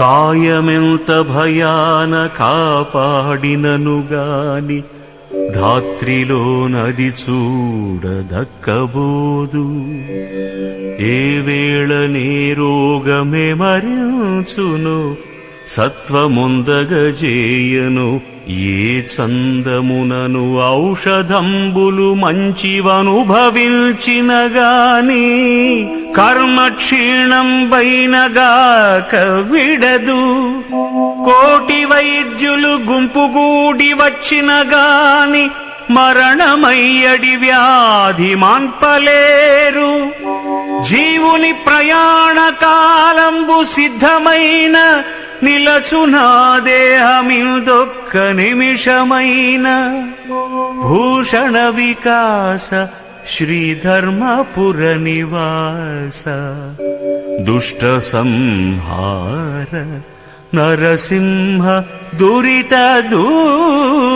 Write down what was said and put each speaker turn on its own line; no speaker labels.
కాయమెంత భయాన కాపాడినను గాని ధాత్రిలో నది చూడదక్కబోదు. ఏ వేళ నీ రోగమే మరించును సత్వముందగజేయను ఏ చందమునను ఔషధంబులు మంచివనుభవించిన గాని కర్మ క్షీణం వైనగాక విడదు కోటి వైద్యులు గుంపుగూడి వచ్చిన గాని మరణమయ్యడి వ్యాధి మాన్పలేరు. జీవుని ప్రయాణ కాలంబు సిద్ధమైన నిలచునా దేహమిదొక్క నిమిషమైన భూషణ వికాస శ్రీధర్మపుర నివాస దుష్ట సంహార నరసింహ దురిత దూరా